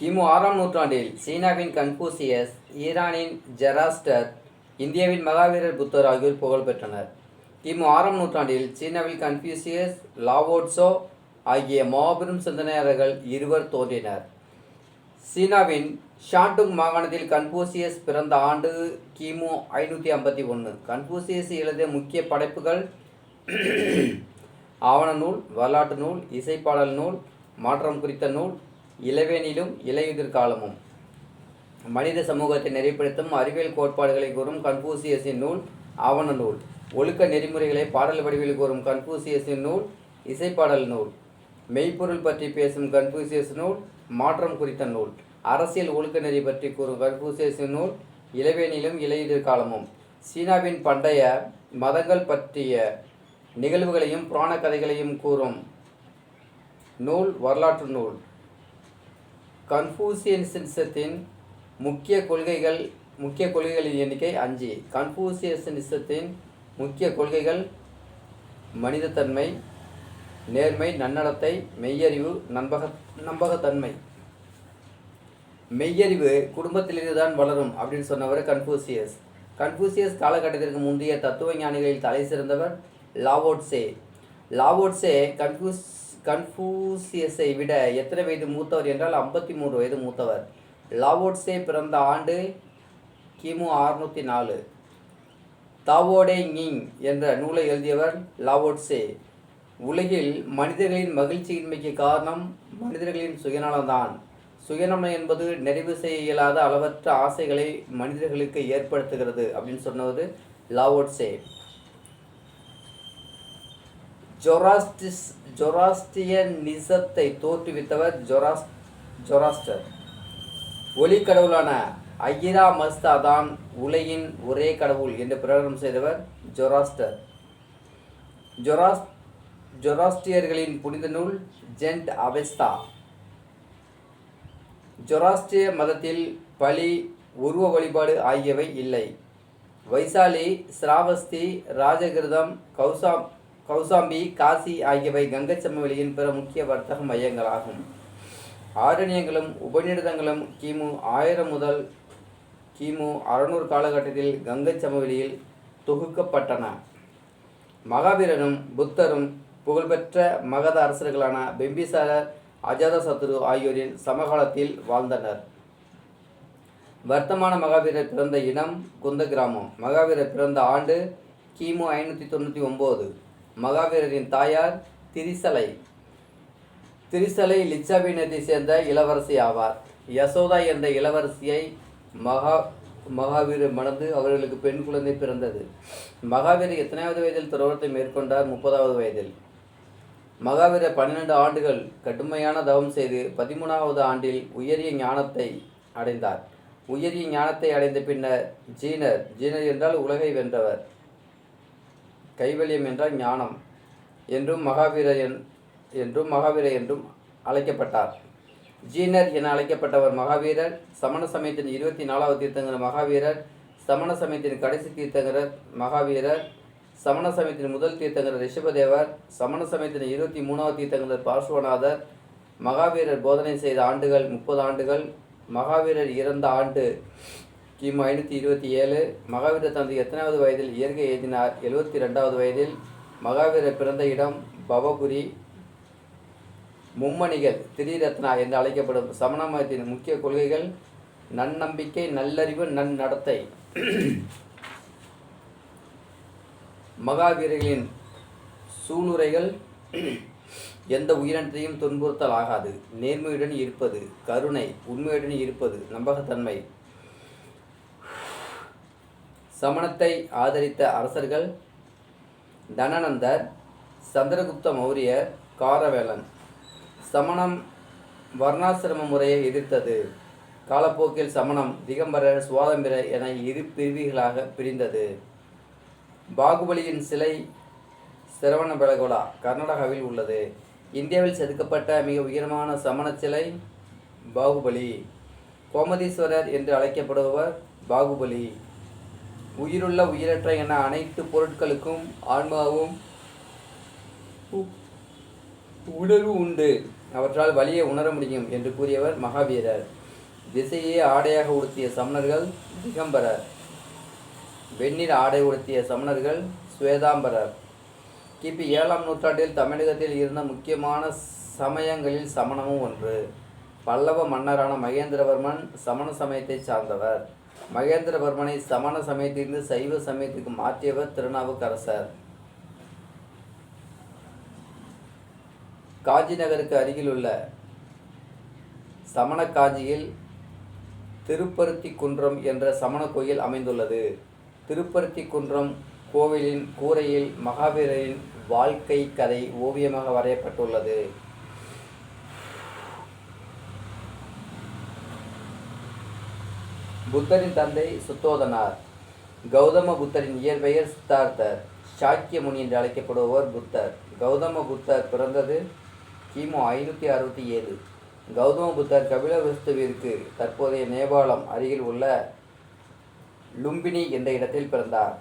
கிமு ஆறாம் நூற்றாண்டில் சீனாவின் கன்பூசியஸ் ஈரானின் ஜெராஸ்டர் இந்தியாவின் மகாவீரர் புத்தர் ஆகியோர் புகழ் பெற்றனர். கிமு ஆறாம் நூற்றாண்டில் சீனாவில் கன்ஃபியூசியஸ் லாவோட்ஸோ ஆகிய மாபெரும் சிந்தனையாளர்கள் இருவர் தோன்றினர். சீனாவின் ஷாண்டுங் மாகாணத்தில் கன்பூசியஸ் பிறந்த ஆண்டு கிமு ஐநூற்றி ஐம்பத்தி ஒன்று கன்பூசியஸ் எழுதிய முக்கிய படைப்புகள் ஆவண நூல் வரலாற்று நூல் இசைப்பாடல் நூல் மாற்றம் குறித்த நூல் இளவேனிலும் இலையுதிர் காலமும் மனித சமூகத்தை நெறிப்படுத்தும் அறிவியல் கோட்பாடுகளை கூறும் கன்பூசியஸின் நூல் ஆவண நூல். ஒழுக்க நெறிமுறைகளை பாடல் வடிவில் கூறும் கன்பூசியஸின் நூல் இசைப்பாடல் நூல். மெய்ப்பொருள் பற்றி பேசும் கன்பூசியஸ் நூல் மாற்றம் குறித்த நூல். அரசியல் ஒழுக்க நெறி பற்றி கூறும் கன்பூசியஸின் நூல் இளவேனிலும் இலையுதிர் காலமும் சீனாவின் பண்டைய மதங்கள் பற்றிய நிகழ்வுகளையும் புராண கதைகளையும் கூறும் நூல் வரலாற்று நூல். கன்ஃபூசியனிசத்தின் முக்கிய கொள்கைகள் முக்கிய கொள்கைகளின் எண்ணிக்கை அஞ்சு. கன்ஃபூசியனிசத்தின் முக்கிய கொள்கைகள் மனிதத்தன்மை நேர்மை நன்னடத்தை மெய்யறிவு நம்பக நம்பகத்தன்மை. மெய்யறிவு குடும்பத்திலிருந்து தான் வளரும் அப்படின்னு சொன்னவர் கன்ஃபூசியஸ் கன்ஃபூசியஸ் காலகட்டத்திற்கு முந்தைய தத்துவ ஞானிகளில் தலை சிறந்தவர் லாவோட்ஸே லாவோட்ஸே கன்ஃபூஸ் கன்ஃபூசியஸை விட எத்தனை வயது மூத்தவர் என்றால் ஐம்பத்தி மூன்று வயது மூத்தவர். லாவோட்ஸே பிறந்த ஆண்டு கிமு அறுநூற்றி நாலு. தாவோடே ஞிங் என்ற நூலை எழுதியவர் லாவோட்ஸே. உலகில் மனிதர்களின் மகிழ்ச்சியின்மைக்கு காரணம் மனிதர்களின் சுயநலம்தான். சுயநலம் என்பது நிறைவு செய்ய இயலாத அளவற்ற ஆசைகளை மனிதர்களுக்கு ஏற்படுத்துகிறது அப்படின்னு சொன்னது லாவோட்ஸே. ஜொராஸ்டிஸ் ஜொராஸ்டியனிசத்தை தோற்றுவித்தவர் ஜொராஸ் ஜொராஸ்டர். ஒளி கடவுளான ஐயரா மஸ்தா தான் உலகின் ஒரே கடவுள் என்று பிரகடனம் செய்தவர் ஜொராஸ்டர். ஜொராஸ் ஜொராஸ்டியர்களின் புனித நூல் ஜென்ட் அவெஸ்தா ஜொராஸ்டிய மதத்தில் பலி உருவ வழிபாடு ஆகியவை இல்லை. வைசாலி ஸ்ராவஸ்தி ராஜகிருதம் கௌசா கௌசாம்பி காசி ஆகியவை கங்கைச் சமவெளியின் பிற முக்கிய வர்த்தக மையங்களாகும். ஆரண்யங்களும் உபநிடதங்களும் கிமு ஆயிரம் முதல் கிமு அறநூறு காலகட்டத்தில் கங்கைச் சமவெளியில் தொகுக்கப்பட்டன. மகாவீரனும் புத்தரும் புகழ்பெற்ற மகத அரசர்களான பிம்பிசாரர் அஜாதசத்ரு ஆகியோரின் சமகாலத்தில் வாழ்ந்தனர். வர்த்தமான மகாவீரர் பிறந்த இடம் குந்த கிராமம் மகாவீரர் பிறந்த ஆண்டு கிமு ஐநூற்றி தொண்ணூற்றி ஒம்பது. மகாவீரரின் தாயார் திரிசலை. திரிசலை லிச்சாவினத்தை சேர்ந்த இளவரசி ஆவார். யசோதா என்ற இளவரசியை மகா மகாவீரர் மணந்து அவர்களுக்கு பெண் குழந்தை பிறந்தது. மகாவீரர் எத்தனாவது வயதில் துறவரத்தை மேற்கொண்டார்? முப்பதாவது வயதில். மகாவீரர் பன்னிரண்டு ஆண்டுகள் கடுமையான தவம் செய்து பதிமூணாவது ஆண்டில் உயரிய ஞானத்தை அடைந்தார். உயரிய ஞானத்தை அடைந்த பின்னர் ஜீனர் ஜீனர் என்றால் உலகை வென்றவர். கைவல்யம் என்றால் ஞானம் என்றும் மகாவீரர் என் என்றும் மகாவீரர் என்றும் அழைக்கப்பட்டார். ஜீனர் என அழைக்கப்பட்டவர் மகாவீரர் சமண சமயத்தின் இருபத்தி நாலாவது தீர்த்தங்கர் மகாவீரர் சமண சமயத்தின் கடைசி தீர்த்தங்கரர் மகாவீரர் சமண சமயத்தின் முதல் தீர்த்தங்கிற ரிஷபதேவர் சமண சமயத்தின் இருபத்தி மூணாவது தீர்த்தங்கரர் பார்ஸ்வநாதர் மகாவீரர் போதனை செய்த ஆண்டுகள் முப்பது ஆண்டுகள் மகாவீரர் இறந்த ஆண்டு கிமு ஐநூற்றி இருபத்தி ஏழு மகாவீரர் தனது எத்தனாவது வயதில் இயற்கை எழுதினார் எழுபத்தி ரெண்டாவது வயதில் மகாவீரர் பிறந்த இடம் பவபுரி மும்மணிகள் திரிரத்னா என்று அழைக்கப்படும் சமண மதத்தின் முக்கிய கொள்கைகள் நன்னம்பிக்கை நல்லறிவு நன்னடத்தை. மகாவீரர்களின் சூளுரைகள் எந்த உயிரினத்தையும் துன்புறுத்தல் ஆகாது நேர்மையுடன் இருப்பது கருணை உண்மையுடன் இருப்பது நம்பகத்தன்மை. சமணத்தை ஆதரித்த அரசர்கள் தனநந்தர் சந்திரகுப்த மௌரியர் காரவேலன். சமணம் வர்ணாசிரம முறையை எதிர்த்தது. காலப்போக்கில் சமணம் திகம்பரர் சுவாதம்பிரர் என இரு பிரிவுகளாக பிரிந்தது. பாகுபலியின் சிலை சிரவணபெலகோலா கர்நாடகாவில் உள்ளது. இந்தியாவில் செதுக்கப்பட்ட மிக உயரமான சமண சிலை பாகுபலி. கோமதீஸ்வரர் என்று அழைக்கப்படுபவர் பாகுபலி. உயிருள்ள உயிரற்ற என அனைத்து பொருட்களுக்கும் ஆன்மாவும் உ- உணர்வு உண்டு. அவற்றால் வழியை உணர முடியும் என்று கூறியவர் மகாவீரர். திசையே ஆடையாக உடுத்திய சமணர்கள் திகம்பரர். வெண்ணில் ஆடை உடுத்திய சமணர்கள் சுவேதாம்பரர். கிபி ஏழாம் நூற்றாண்டில் தமிழகத்தில் இருந்த முக்கியமான சமயங்களில் சமணமும் ஒன்று. பல்லவ மன்னரான மகேந்திரவர்மன் சமண சமயத்தை சார்ந்தவர். மகேந்திரவர்மனை சமண சமயத்திலிருந்து சைவ சமயத்துக்கு மாற்றியவர் திருநாவுக்கரசர். காஞ்சி நகருக்கு அருகிலுள்ள சமண காஞ்சியில் திருப்பருத்தி குன்றம் என்ற சமண கோயில் அமைந்துள்ளது. திருப்பருத்தி குன்றம் கோவிலின் கூரையில் மகாவீரரின் வாழ்க்கை கதை ஓவியமாக வரையப்பட்டுள்ளது. புத்தரின் தந்தை சுத்தோதனார். கௌதம புத்தரின் இயற்பெயர் சித்தார்த்தர். சாக்கிய முனி என்று அழைக்கப்படுபவர் புத்தர். கௌதம புத்தர் பிறந்தது கிமு ஐநூற்றி அறுபத்தி ஏழு. கௌதம புத்தர் கபிலவிஸ்துவிற்கு தற்போதைய நேபாளம் அருகில் உள்ள லும்பினி என்ற இடத்தில் பிறந்தார்.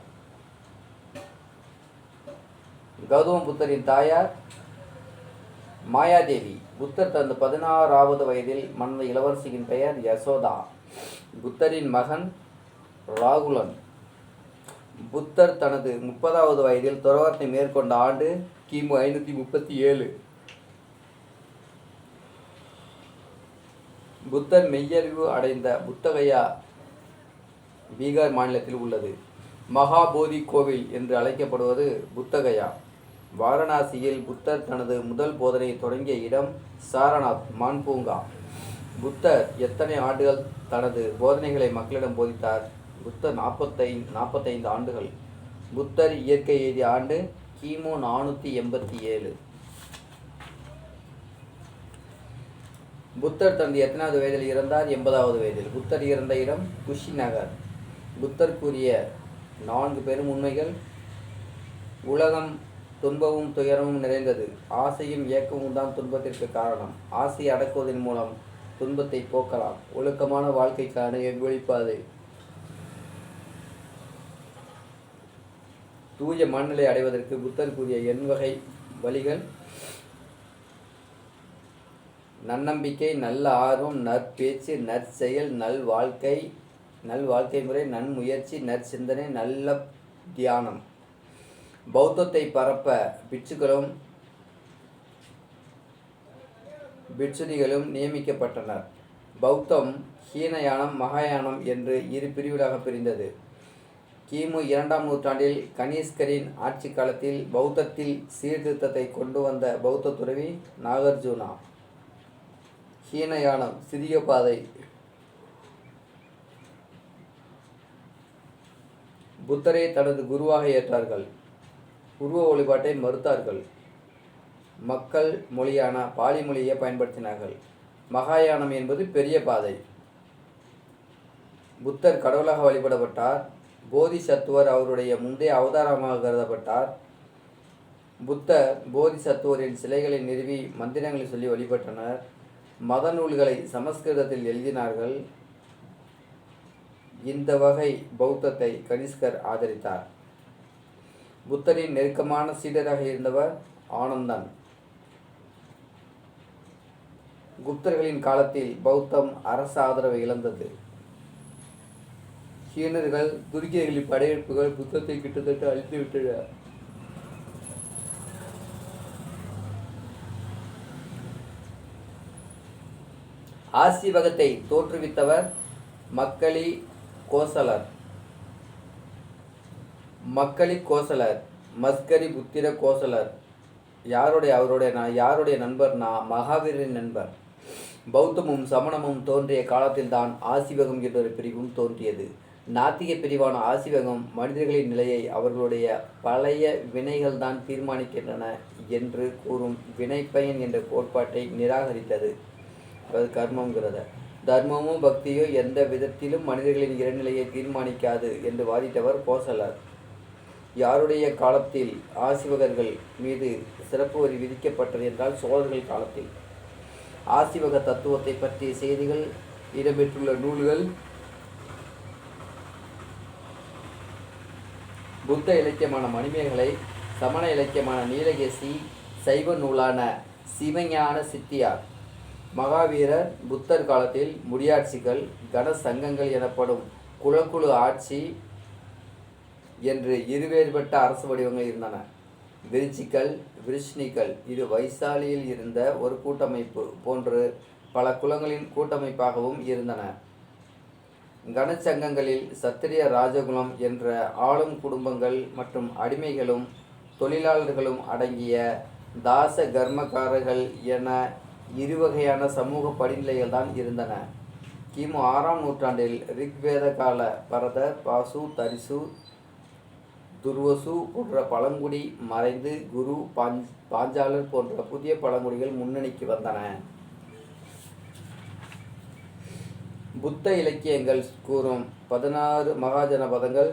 கௌதம புத்தரின் தாயார் மாயாதேவி. புத்தர் தனது பதினாறாவது வயதில் மணந்த இளவரசியின் பெயர் யசோதா. புத்தரின் மகன் ராகுலன். புத்தர் தனது முப்பதாவது வயதில் துறவரத்தை மேற்கொண்ட ஆண்டு கிமு ஐநூற்றி முப்பத்தி ஏழு. புத்தர் மெய்யறிவு அடைந்த புத்தகையா பீகார் மாநிலத்தில் உள்ளது. மகாபோதி கோவில் என்று அழைக்கப்படுவது புத்தகையா. வாரணாசியில் புத்தர் தனது முதல் போதனையை தொடங்கிய இடம் சாரநாத் மான்பூங்கா புத்தர் எத்தனை ஆண்டுகள் தனது போதனைகளை மக்களிடம் போதித்தார்? புத்தர் நாற்பத்தை நாற்பத்தைந்து ஆண்டுகள். புத்தர் இயற்கை எழுதிய ஆண்டு கிமு நானூற்றி எண்பத்தி ஏழு. புத்தர் தனது எத்தனாவது வயதில் இறந்தார்? எண்பதாவது வயதில். புத்தர் இறந்த இடம் குஷி நகர். புத்தர் கூறிய நான்கு பெரும் உண்மைகள் உலகம் துன்பமும் துயரமும் நிறைந்தது. ஆசையும் இயக்கமும் தான் துன்பத்திற்கு காரணம். ஆசையை அடக்குவதன் மூலம் துன்பத்தை போக்கலாம். ஒழுக்கமான வாழ்க்கைக்கான எவ்வளிப்பாதை தூய மனநிலை அடைவதற்கு புத்தர் கூறிய எண் வகை வழிகள். நன்னம்பிக்கை நல்ல ஆர்வம் நற்பேச்சு நற்செயல் நல் வாழ்க்கை நல் வாழ்க்கை முறை நன்முயற்சி நற்சிந்தனை நல்ல தியானம். பௌத்தத்தை பரப்ப பிட்சுகளும் பிட்சுனிகளும் நியமிக்கப்பட்டனர் பௌத்தம் ஹீனயானம் மகாயானம் என்று இரு பிரிவுகளாக பிரிந்தது. கிமு இரண்டாம் நூற்றாண்டில் கனீஸ்கரின் ஆட்சி காலத்தில் பௌத்தத்தில் சீர்திருத்தத்தை கொண்டு வந்த பௌத்த துறவி நாகார்ஜுனா. ஹீனயானம் சிறிய பாதை. புத்தரை தனது குருவாக ஏற்றார்கள். உருவ வழிபாட்டை மறுத்தார்கள். மக்கள் மொழியான பாலி மொழியை பயன்படுத்தினார்கள். மகாயானம் என்பது பெரிய பாதை. புத்தர் கடவுளாக வழிபடப்பட்டார். போதிசத்துவர் அவருடைய முந்தைய அவதாரமாக கருதப்பட்டார். புத்தர் போதிசத்துவரின் சிலைகளை நிறுவி மந்திரங்களை சொல்லி வழிபட்டனர். மத நூல்களை சமஸ்கிருதத்தில் எழுதினார்கள். இந்த வகை பௌத்தத்தை கனிஷ்கர் ஆதரித்தார். புத்தரின் நெருக்கமான சீடராக இருந்தவர் ஆனந்தன். குப்தர்களின் காலத்தில் பௌத்தம் அரச ஆதரவை இழந்தது. சீனர்கள் துருக்கியர்களின் படையெடுப்புகள் புத்தத்தை கிட்டத்தட்ட அழித்து விட்டன. ஆசிவகத்தை தோற்றுவித்தவர் மக்களி கோசலர். மக்களி கோசலர் மஸ்கரி புத்திர கோசலர். யாருடைய அவருடைய நான் யாருடைய நண்பர்? நான் மகாவீரின் நண்பர். பௌத்தமும் சமணமும் தோன்றிய காலத்தில்தான் ஆசிவகம் என்றொரு பிரிவும் தோன்றியது. நாத்திக பிரிவான ஆசிவகம் மனிதர்களின் நிலையை அவர்களுடைய பழைய வினைகள் தான் தீர்மானிக்கின்றன என்று கூறும் வினைப்பயன் என்ற கோட்பாட்டை நிராகரித்தது. அது கர்மங்கிறத தர்மமோ பக்தியோ எந்த விதத்திலும் மனிதர்களின் இறநிலையை தீர்மானிக்காது என்று வாதிட்டவர் கோசலர் யாருடைய காலத்தில் ஆசிவகர்கள் மீது சிறப்பு வரி விதிக்கப்பட்டது என்றால் சோழர்கள் காலத்தில். ஆசிவக தத்துவத்தை பற்றிய செய்திகள் இடம்பெற்றுள்ள நூல்கள். புத்த இலக்கியமான மணிமேகலை சமண இலக்கியமான நீலகேசி சைவ நூலான சிவஞான சித்தியார் மகாவீரர் புத்தர் காலத்தில் முடியாட்சிகள் கன சங்கங்கள் எனப்படும் குலக்குழு ஆட்சி என்று இருவேறுபட்ட அரசு வடிவங்கள் இருந்தன. விருச்சிகள் விருஷ்ணிகள் இது வைசாலியில் இருந்த ஒரு கூட்டமைப்பு போன்று பல குலங்களின் கூட்டமைப்பாகவும் இருந்தன. கனச்சங்கங்களில் சத்திரிய ராஜகுலம் என்ற ஆளும் குடும்பங்கள் மற்றும் அடிமைகளும் தொழிலாளர்களும் அடங்கிய தாச கர்மக்காரர்கள் என இருவகையான சமூக படிநிலைகள் தான் இருந்தன. கிமு ஆறாம் நூற்றாண்டில் ரிக்வேத கால பரத பாசு தரிசு துர்வசு போன்ற பழங்குடி மறைந்து குரு பாஞ் பாஞ்சாலர் போன்ற புதிய பழங்குடிகள் முன்னணிக்கு வந்தன. புத்த இலக்கியங்கள் கூறும் பதினாறு மகாஜன பதங்கள்.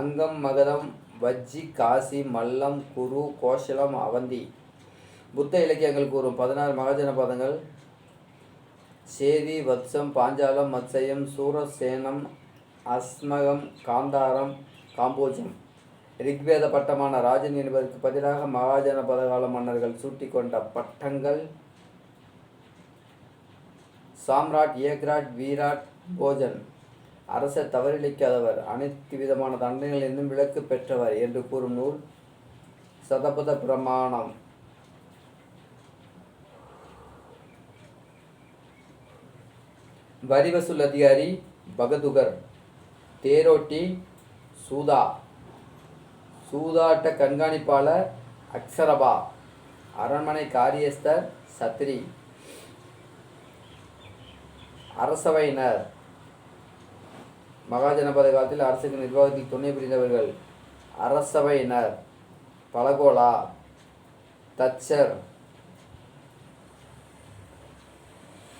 அங்கம் மகதம் வஜ்ஜி காசி மல்லம் குரு கோஷலம் அவந்தி. புத்த இலக்கியங்கள் கூறும் பதினாறு மகாஜன பதங்கள். சேதி வத்சம் பாஞ்சாலம் மத்சயம் சூரசேனம் அஸ்மகம் காந்தாரம் காம்போஜம். ரிக்வேத பட்டமான ராஜன் என்பதற்கு பதிலாக மகாஜன பதகால மன்னர்கள் சூட்டிக்கொண்ட பட்டங்கள். சாம்ராட் ஏக்ராட் வீராட் போஜன். அரசர் தவறிழைக்காதவர் அனைத்து விதமான தண்டனைகளிலிருந்தும் விலக்கு பெற்றவர் என்று கூறும் நூல் சதபத பிரமாணம். வரி வசூல் அதிகாரி பகதுகர். தேரோட்டி சூதா. சூதாட்ட கண்காணிப்பாளர் அக்ஷரபா. அரண்மனை காரியஸ்தர் சத்ரி. அரசவையினர். மகாஜனபத காலத்தில் அரசுக்கு நிர்வாகத்தில் துணை புரிந்தவர்கள். அரசவையினர். பலகோலா தச்சர்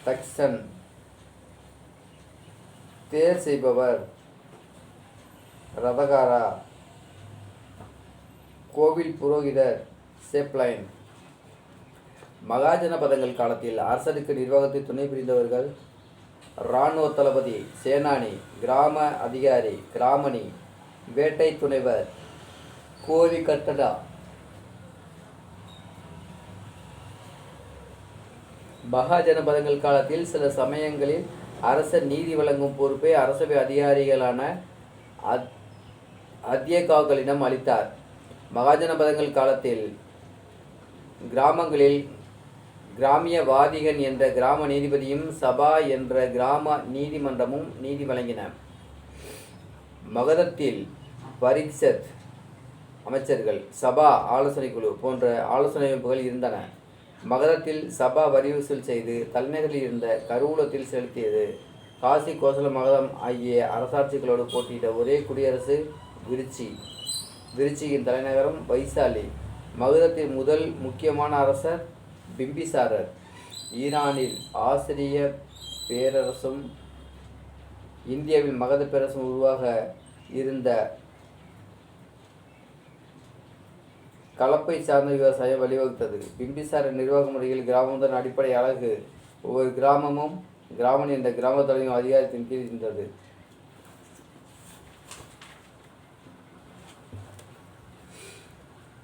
தக்ஷன் தேர் செய்பவர். ரதகாரா. கோவில் புரோகிதர் சேப்லைன் மகாஜன பதங்கள் காலத்தில் அரசருக்கு நிர்வாகத்தை துணை புரிந்தவர்கள் இராணுவ தளபதி சேனானி கிராம அதிகாரி கிராமணி வேட்டை துணைவர் கோழி கட்டடா. மகாஜன பதங்கள் காலத்தில் சில சமயங்களில் அரச நீதி வழங்கும் பொறுப்பை அரசவை அதிகாரிகளான அத் அத்தியகாக்களிடம் அளித்தார். மகாஜனபதங்கள் காலத்தில் கிராமங்களில் கிராமிய வாதிகன் என்ற கிராம நீதிபதியும் சபா என்ற கிராம நீதிமன்றமும் நீதி வழங்கின. மகதத்தில் பரிஷத் அமைச்சர்கள் சபா ஆலோசனை குழு போன்ற ஆலோசனை அமைப்புகள் இருந்தன. மகதத்தில் சபா வரி வசூல் செய்து தலைநகரில் இருந்த கருவூலத்தில் செலுத்தியது. காசி கோசல மகதம் ஆகிய அரசாட்சிகளோடு போட்டியிட்ட ஒரே குடியரசு விருச்சி. விருச்சியின் தலைநகரம் வைசாலி. மகுதத்தின் முதல் முக்கியமான அரசர் பிம்பிசாரர். ஈரானில் ஆசிரிய பேரரசும் இந்தியாவில் மகத பேரரசும் உருவாக இருந்த கலப்பை சார்ந்த விவசாயம் வழிவகுத்தது. பிம்பிசார நிர்வாக முறையில் கிராமத்தின் அடிப்படை அழகு ஒவ்வொரு கிராமமும் கிராமன் என்ற கிராம தலைவரின் அதிகாரத்தின் கீழ் இருந்தது.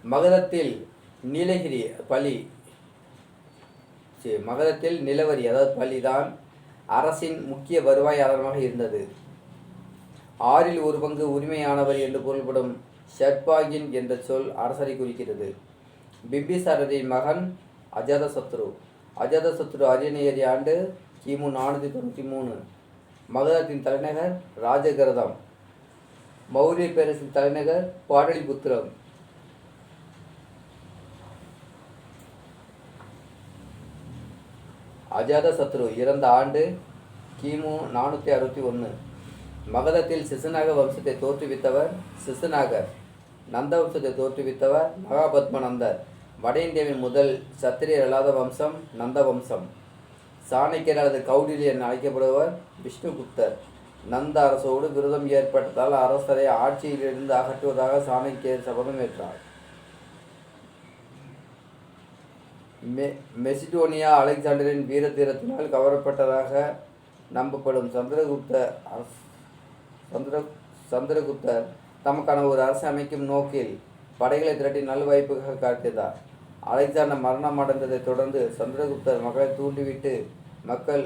மகதத்தில் நீலகிரி பலி. மகதத்தில் நிலவரி அதாவது பலிதான் அரசின் முக்கிய வருவாய் ஆதாரமாக இருந்தது. ஆறில் ஒரு பங்கு உரிமையானவர் என்று பொருள்படும் ஷட்பாகின் என்ற சொல் அரசரை குறிக்கிறது. பிம்பிசாரரின் மகன் அஜாதசத்ரு. அஜாதசத்ரு அரியணை ஆண்டு கிமு நானூற்றி தொண்ணூற்றி மூணு. மகதத்தின் தலைநகர் ராஜகிரதம். மௌரிய பேரரசின் தலைநகர் பாடலிபுத்திரம். அஜாதசத்ரு இறந்த ஆண்டு கிமு நானூற்றி அறுபத்தி ஒன்று மகதத்தில் சிசுநாக வம்சத்தை தோற்றுவித்தவர் சிசுநாகர் நந்த வம்சத்தை தோற்றுவித்தவர் மகாபத்மநந்தர். வட இந்தியாவின் முதல் சத்திரியர் அல்லாத வம்சம் நந்த வம்சம். சாணக்கியர் அல்லது கௌடில்யர் என அழைக்கப்படுபவர் விஷ்ணுகுப்தர். நந்த அரசோடு விரதம் ஏற்பட்டதால் அரசரை ஆட்சியிலிருந்து அகற்றுவதாக சாணக்கியர் சபதம் ஏற்றார். மெ மெசிடோனியா அலெக்சாண்டரின் வீரதீரத்தினால் கவரப்பட்டதாக நம்பப்படும் சந்திரகுப்த சந்திர சந்திரகுப்தர் தமக்கான ஒரு அரசு அமைக்கும் நோக்கில் படைகளை திரட்டி நல்வாய்ப்புகள் காட்டியதார் அலெக்சாண்டர் மரணம் அடைந்ததைத் தொடர்ந்து சந்திரகுப்தர் மகளை தூண்டிவிட்டு மக்கள்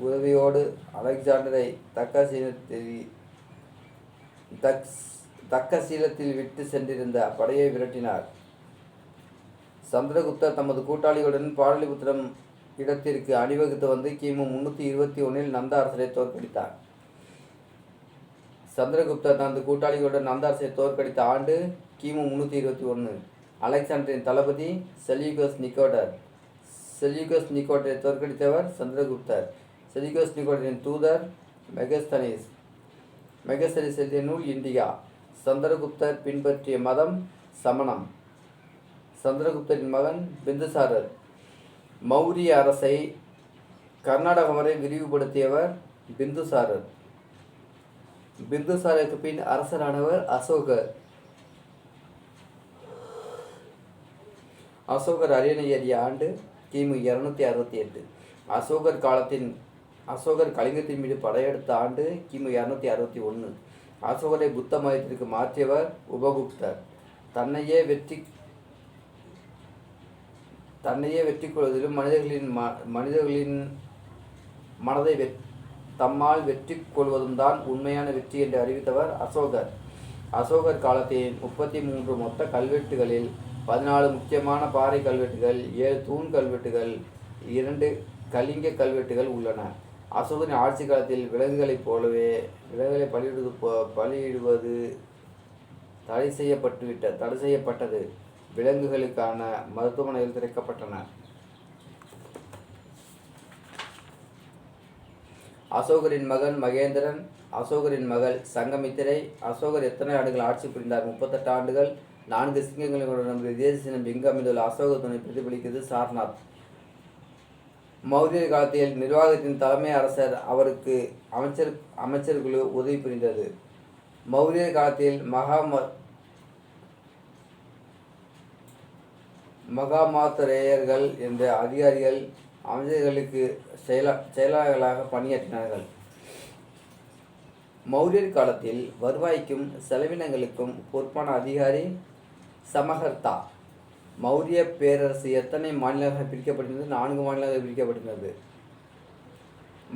உதவியோடு அலெக்சாண்டரை தக்க சீனத்தில் தக்ஸ் தக்க விட்டு சென்றிருந்த படையை விரட்டினார். சந்திரகுப்தர் தமது கூட்டாளிகளுடன் பாடலிபுத்திரம் இடத்திற்கு அணிவகுத்து வந்து கிமு முன்னூற்றி இருபத்தி ஒன்றில் நந்த அரசரை தோற்கடித்தார். சந்திரகுப்தர் தனது கூட்டாளிகளுடன் நந்த அரசரை தோற்கடித்த ஆண்டு கிமு முன்னூற்றி இருபத்தி ஒன்று அலெக்சாண்டரின் தளபதி செல்யூகஸ் நிக்கோடர். செல்யூகஸ் நிக்கோடரை தோற்கடித்தவர் சந்திரகுப்தர். செல்யூகஸ் நிக்கோடரின் தூதர் மெகஸ்தனிஸ். மெகஸ்தனிஸ் எழுதிய நூல் இந்தியா. சந்திரகுப்தர் பின்பற்றிய மதம் சமணம். சந்திரகுப்தரின் மகன் பிந்துசாரர். மௌரிய அரசை கர்நாடகம் வரை விரிவுபடுத்தியவர் பிந்துசாரர். பிந்துசாரருக்கு பின் அரசரானவர் அசோகர். அசோகர் அரியணை ஏறிய ஆண்டு கிமு இருநூத்தி அறுபத்தி எட்டு. அசோகர் காலத்தின் அசோகர் கலிங்கத்தின் மீது படையெடுத்த ஆண்டு கிமு இரநூத்தி அறுபத்தி ஒன்று அசோகரை புத்த மதத்திற்கு மாற்றியவர் உபகுப்தர். தன்னையே வெற்றி தன்னையே வெற்றி கொள்வதிலும் மனிதர்களின் ம மனிதர்களின் மனதை வெ தம்மால் வெற்றி கொள்வதும் தான் உண்மையான வெற்றி என்று அறிவித்தவர் அசோகர். அசோகர் காலத்தின் முப்பத்தி மூன்று மொத்த கல்வெட்டுகளில் பதினாலு முக்கியமான பாறை கல்வெட்டுகள் ஏழு தூண் கல்வெட்டுகள் இரண்டு கலிங்க கல்வெட்டுகள் உள்ளன. அசோகரின் ஆட்சி காலத்தில் விலங்குகளைப் போலவே விலங்குகளை பலியிடுவது போ- பலியிடுவது தடை செய்யப்பட்டுவிட்ட தடை செய்யப்பட்டது. விலங்குகளுக்கான மருத்துவமனையில் திறக்கப்பட்டன அசோகரின் மகன் மகேந்திரன் அசோகரின் மகள் சங்கமித்திரை அசோகர் எத்தனை ஆண்டுகள் ஆட்சி புரிந்தார்? முப்பத்தெட்டு ஆண்டுகள் நான்கு சிங்கங்களுடன் நமது தேசிய சின்னம் எங்கு அமைந்துள்ள அசோக துணை பிரதிபலிக்கிறது சார்நாத். மௌரிய காலத்தில் நிர்வாகத்தின் தலைமை அரசர் அவருக்கு அமைச்சர் அமைச்சர் குழு உதவி புரிந்தது. மௌரிய காலத்தில் மகா மகாமாத்தரேயர்கள் என்ற அதிகாரிகள் அமைச்சர்களுக்கு செயலா செயலாளர்களாக பணியாற்றினார்கள். மௌரியர் காலத்தில் வருவாய்க்கும் செலவினங்களுக்கும் பொறுப்பான அதிகாரி சமகர்த்தா. மௌரிய பேரரசு எத்தனை மாநிலங்களாக பிரிக்கப்பட்டிருந்தது நான்கு மாநிலங்களாக பிரிக்கப்பட்டிருந்தது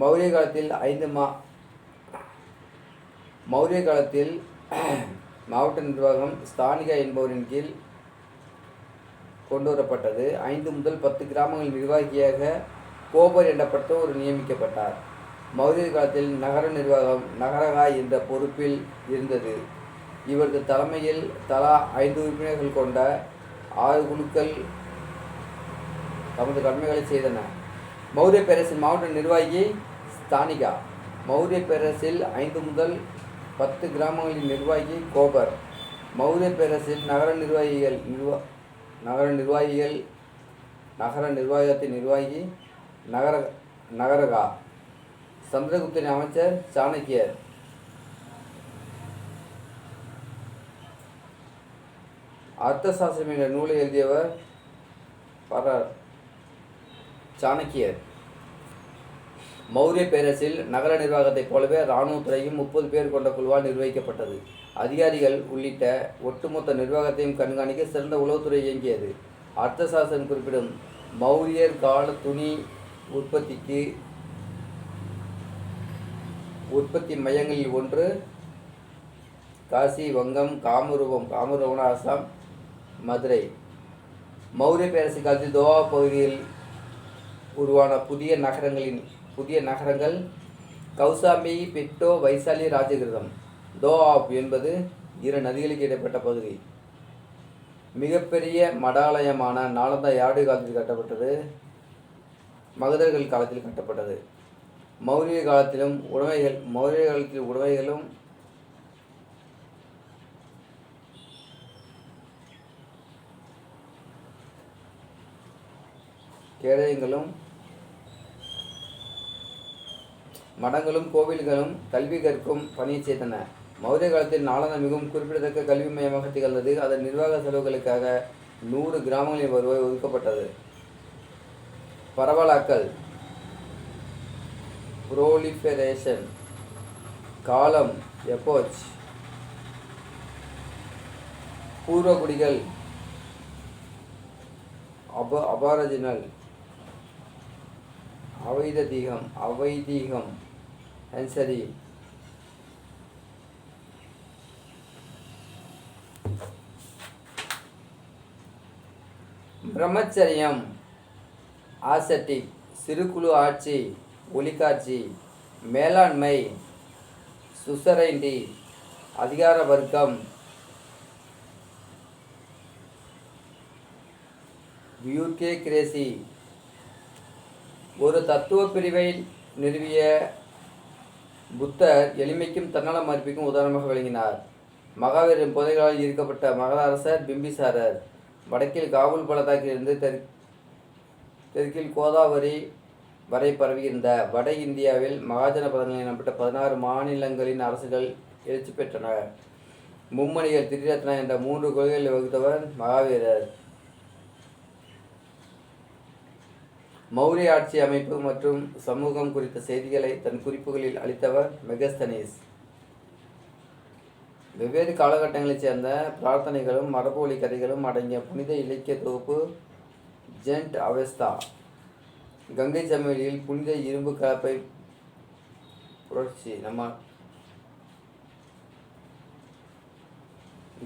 மௌரிய காலத்தில் ஐந்து மா மௌரிய காலத்தில் மாவட்ட நிர்வாகம் ஸ்தானிகா என்பவரின் கீழ் கொண்டு வரப்பட்டது ஐந்து முதல் பத்து கிராமங்கள் நிர்வாகியாக கோபர் எனப்பட்ட ஒரு நியமிக்கப்பட்டார். மௌரிய காலத்தில் நகர நிர்வாகம் நகரகா என்ற பொறுப்பில் இருந்தது. இவரது தலைமையில் தலா ஐந்து உறுப்பினர்கள் கொண்ட ஆறு குழுக்கள் தமது கடமைகளை செய்தன. மௌரிய பேரரசின் மாவட்ட நிர்வாகி ஸ்தானிகா. மௌரிய பேரரசில் ஐந்து முதல் பத்து கிராமங்களின் நிர்வாகி கோபர். மௌரிய பேரரசில் நகர நிர்வாகிகள் நிர்வா நகர நிர்வாகிகள் நகர நிர்வாகத்தின் நிர்வாகி நகர நகரகா சந்திரகுப்தரின் அமைச்சர் சாணக்கியர். அர்த்தசாஸ்திரம் என்ற நூலை எழுதியவர் பரர் சாணக்கியர். மௌரிய பேரரசில் நகர நிர்வாகத்தைப் போலவே இராணுவத்துறையும் முப்பது பேர் கொண்ட குழுவால் நிர்வகிக்கப்பட்டது. அதிகாரிகள் உள்ளிட்ட ஒட்டுமொத்த நிர்வாகத்தையும் கண்காணிக்க சிறந்த உளவுத்துறை இயங்கியது. அர்த்தசாசன் குறிப்பிடும் மௌரியர் கால துணி உற்பத்திக்கு உற்பத்தி மையங்களில் ஒன்று காசி வங்கம் காமரூபம் காமரூபம் அசாம் மதுரை. மௌரிய பேரரசு காலத்தில் தோவா பகுதியில் உருவான புதிய நகரங்களின் புதிய நகரங்கள் கௌசாம்பி பிட்டோ வைசாலி ராஜகிருதம். டோஆப் என்பது இரு நதிகளுக்கு இடைப்பட்ட பகுதி. மிகப்பெரிய மடாலயமான நாலந்தா யாடு காலத்தில் கட்டப்பட்டது மகதர்கள் காலத்தில் கட்டப்பட்டது. மௌரிய காலத்திலும் உடைமைகள் மௌரிய காலத்தில் உடைமைகளும் கேடயங்களும் மடங்களும் கோவில்களும் கல்வி கற்கும் பணியை செய்தன. மௌரிய காலத்தில் நாளந்தா மிகவும் குறிப்பிடத்தக்க கல்வி மையமாக திகழ்ந்தது. அதன் நிர்வாக செலவுகளுக்காக நூறு கிராமங்களின் வருவாய் ஒதுக்கப்பட்டது. பரவலாக்கல். புரோலிஃபரேஷன் காலம். எப்போச் பூர்வகுடிகள் அப அபாரஜினல். அவைதீகம் அவைதீகம் அன்சரி பிரம்மச்சரியம். ஆசட்டிக் சிறுகுழு ஆட்சி ஒளிக்காட்சி மேலாண்மை சுசரைண்டி அதிகார வர்க்கம் வியூர்கே கிரேசி. ஒரு தத்துவ பிரிவை நிறுவிய புத்தர் எளிமைக்கும் தன்னல மதிப்புக்கும் உதாரணமாக விளங்கினார். மகாவீரின் புதைகளால் ஈர்க்கப்பட்ட மகத அரசர் பிம்பிசாரர். வடக்கில் காபூல் பள்ளத்தாக்கிலிருந்து தெற் தெற்கில் கோதாவரி வரை பரவியிருந்த வட இந்தியாவில் மகாஜன பதங்கள் எனப்பட்ட பதினாறு மாநிலங்களின் அரசுகள் எழுச்சி பெற்றனர் மும்மணிகள் திரிரத்னா என்ற மூன்று கொள்கைகளை வகுத்தவர் மகாவீரர். மௌரிய ஆட்சி அமைப்பு மற்றும் சமூகம் குறித்த செய்திகளை தன் குறிப்புகளில் அளித்தவர் மெகஸ்தனீஸ். வெவ்வேறு காலகட்டங்களைச் சேர்ந்த பிரார்த்தனைகளும் மரபுவழி கதைகளும் அடங்கிய புனித இலக்கிய தொகுப்பு ஜென்ட் அவெஸ்தா. கங்கை சமவெளியில் புனித இரும்பு கலப்பை புரட்சி. நம்ம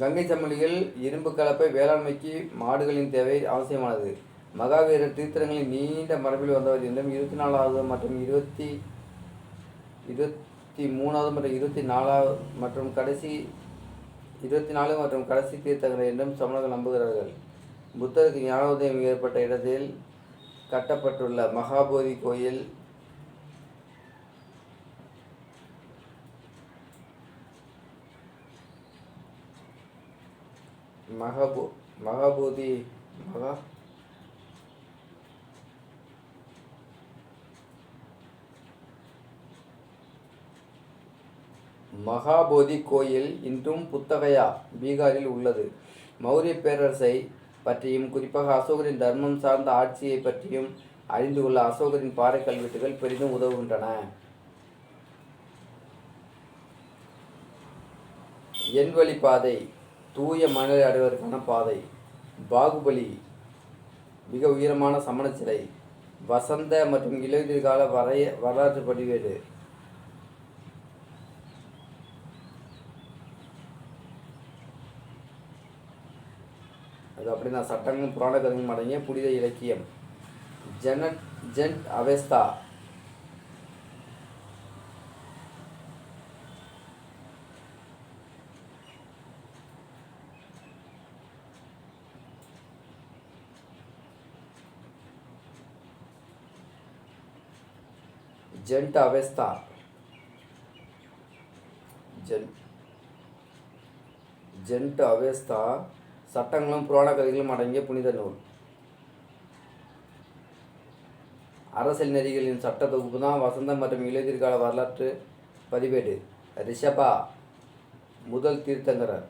கங்கை சமவெளியில் இரும்பு கலப்பை வேளாண்மைக்கு மாடுகளின் தேவை அவசியமானது. மகாவீரர் தீர்த்தங்களின் நீண்ட மரபில் வந்தவர் என்றும் இருபத்தி நாலாவது மற்றும் இருபத்தி இருபத்தி மூணாவது மற்றும் இருபத்தி நாலாவது மற்றும் கடைசி இருபத்தி நாலு மற்றும் கடைசி தீர்த்தங்கள் என்றும் சமணர்கள் நம்புகிறார்கள். புத்தருக்கு ஞானோதயம் ஏற்பட்ட இடத்தில் கட்டப்பட்டுள்ள மகாபோதி கோயில் மகாபோ மகாபோதி மகா மகாபோதி கோயில் இன்றும் புத்தகையா? பீகாரில் உள்ளது. மௌரிய பேரரசை பற்றியும் குறிப்பாக அசோகரின் தர்மம் சார்ந்த ஆட்சியை பற்றியும் அறிந்து கொள்ள அசோகரின் பாறை கல்வெட்டுகள் பெரிதும் உதவுகின்றன. எண்வழி பாதை தூய மணலை அடைவதற்கான பாதை. பாகுபலி மிக உயரமான சமண சிலை. வசந்த மற்றும் இலையுதிர்கால வரைய வரலாற்று பதிவேடு. அப்படின்னா சட்டங்களும் புராண கதைகளும் அடங்கிய புனித இலக்கியம். Zend Zend Avesta. Zend Avesta. Gen Zend Avesta. சட்டங்களும் புராண கதைகளும் அடங்கிய புனித நூல். அரசியல் நெறிகளின் சட்ட தொகுப்பு தான் வசந்தம் மற்றும் இளைஞர்கால வரலாற்று பதிவேடு. ரிஷபா முதல் தீர்த்தங்கரர்.